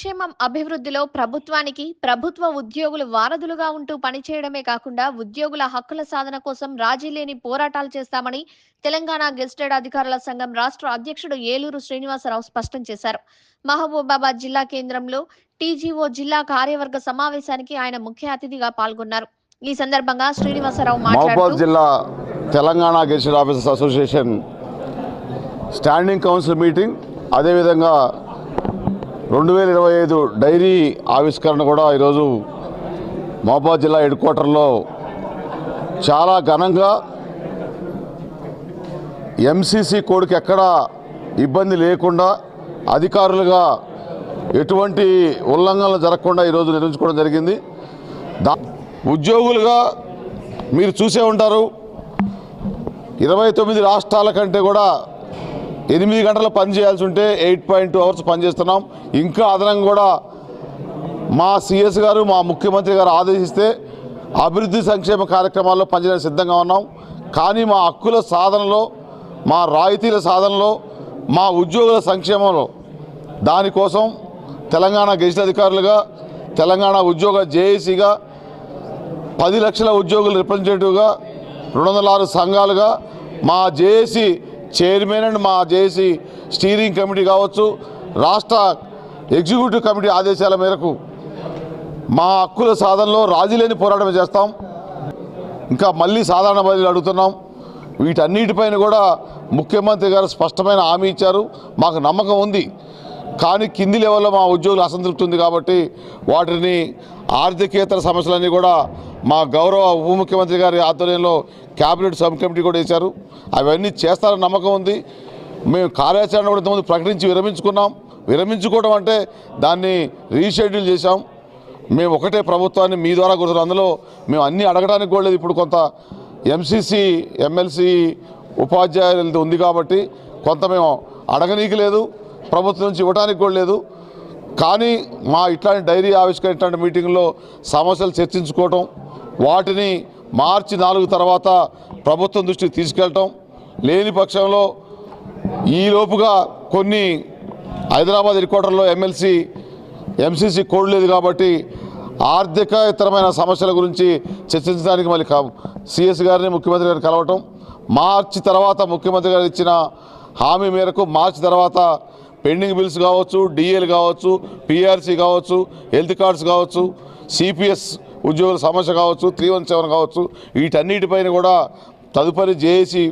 సంక్షేమం అభివృద్ధిలో ప్రభుత్వానికి ప్రభుత్వ ఉద్యోగులు వారధులుగా ఉంటూ పనిచేయడమే కాకుండా ఉద్యోగుల హక్కుల సాధన కోసం రాజీ లేని పోరాటాలు చేస్తామని తెలంగాణ గెస్టెడ్ అధికారుల సంఘం రాష్ట్ర అధ్యక్షుడు ఏలూరు శ్రీనివాసరావు స్పష్టం చేశారు. మహబూబాబాద్ జిల్లా కేంద్రంలో టీజీఓ జిల్లా కార్యవర్గ సమావేశానికి ఆయన ముఖ్య అతిథిగా పాల్గొన్నారు. ఈ సందర్భంగా శ్రీనివాసరావు మాట్లాడుతూ జిల్లా Telangana gazetted officers association standing council meeting అదేవిధంగా రెండు వేల ఇరవై ఐదు డైరీ ఆవిష్కరణ కూడా ఈరోజు మహబాద్ జిల్లా హెడ్ క్వార్టర్లో చాలా ఘనంగా ఎంసీసీ కోడ్కి ఎక్కడ ఇబ్బంది లేకుండా అధికారులుగా ఎటువంటి ఉల్లంఘనలు జరగకుండా ఈరోజు నిర్వహించుకోవడం జరిగింది. దా ఉద్యోగులుగా మీరు చూసే ఉంటారు. ఇరవై తొమ్మిది రాష్ట్రాల కంటే కూడా ఎనిమిది గంటలు పని చేయాల్సి ఉంటే ఎయిట్ పాయింట్ టూ అవర్స్ పనిచేస్తున్నాం ఇంకా అదనంగా కూడా మా సిఎస్ గారు మా ముఖ్యమంత్రి గారు ఆదేశిస్తే అభివృద్ధి సంక్షేమ కార్యక్రమాల్లో పనిచేయడానికి సిద్ధంగా ఉన్నాం. కానీ మా హక్కుల సాధనలో మా రాయితీల సాధనలో మా ఉద్యోగుల సంక్షేమంలో దానికోసం తెలంగాణ గెజిట్ అధికారులుగా తెలంగాణ ఉద్యోగ జేఏసీగా పది లక్షల ఉద్యోగులు రిప్రజెంటేటివ్గా రెండు వందల ఆరు సంఘాలుగా మా జేఏసీ చైర్మన్ అండ్ మా జేఏసీ స్టీరింగ్ కమిటీ కావచ్చు రాష్ట్ర ఎగ్జిక్యూటివ్ కమిటీ ఆదేశాల మేరకు మా హక్కుల సాధనలో రాజీలేని పోరాటం చేస్తాం. ఇంకా మళ్ళీ సాధారణ బదిలీలు అడుగుతున్నాం. వీటన్నిటిపైన కూడా ముఖ్యమంత్రి గారు స్పష్టమైన హామీ ఇచ్చారు. మాకు నమ్మకం ఉంది. కానీ కింది లెవెల్లో మా ఉద్యోగులు అసంతృప్తి ఉంది కాబట్టి వాటిని ఆర్థికేతర సమస్యలన్నీ కూడా మా గౌరవ ఉప ముఖ్యమంత్రి గారి ఆధ్వర్యంలో క్యాబినెట్ సబ్ కమిటీ కూడా వేశారు. అవన్నీ చేస్తారని నమ్మకం ఉంది. మేము కార్యాచరణ కూడా ఇంతకుముందు ప్రకటించి విరమించుకున్నాం. విరమించుకోవడం అంటే దాన్ని రీషెడ్యూల్ చేశాం. మేము ఒకటే ప్రభుత్వాన్ని మీ ద్వారా కుదురు అందులో మేము అన్నీ అడగడానికి కూడా లేదు. ఇప్పుడు కొంత ఎంసీసీ ఎమ్మెల్సీ ఉపాధ్యాయులది ఉంది కాబట్టి కొంత మేము అడగనీకి లేదు. ప్రభుత్వం నుంచి ఇవ్వడానికి కూడా లేదు. కానీ మా ఇట్లాంటి డైరీ ఆవిష్కరణ ఇట్లాంటి మీటింగ్లో సమస్యలు చర్చించుకోవటం వాటిని మార్చి నాలుగు తర్వాత ప్రభుత్వం దృష్టికి తీసుకెళ్ళటం లేని పక్షంలో ఈలోపుగా కొన్ని హైదరాబాద్ హెడ్ క్వార్టర్లో ఎమ్మెల్సీ ఎంసీసీ కోడ్ లేదు కాబట్టి ఆర్థిక ఇతరమైన సమస్యల గురించి చర్చించడానికి మళ్ళీ సిఎస్ గారిని ముఖ్యమంత్రి గారిని కలవటం మార్చి తర్వాత ముఖ్యమంత్రి గారు ఇచ్చిన హామీ మేరకు మార్చి తర్వాత పెండింగ్ బిల్స్ కావచ్చు డిఏలు కావచ్చు పిఆర్సీ కావచ్చు హెల్త్ కార్డ్స్ కావచ్చు సిపిఎస్ ఉద్యోగుల సమస్య కావచ్చు త్రీ వన్ సెవెన్ కావచ్చు వీటన్నిటిపైన కూడా తదుపరి జేఏసీ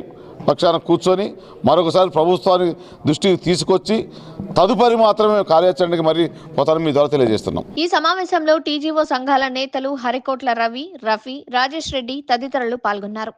పక్షాన కూర్చొని మరొకసారి ప్రభుత్వాన్ని దృష్టికి తీసుకొచ్చి తదుపరి మాత్రమే కార్యాచరణకి మరి పోతాను మీ ద్వారా తెలియజేస్తున్నాం. ఈ సమావేశంలో టీజీఓ సంఘాల నేతలు హరికోట్ల రవి రఫీ రాజేష్ రెడ్డి తదితరులు పాల్గొన్నారు.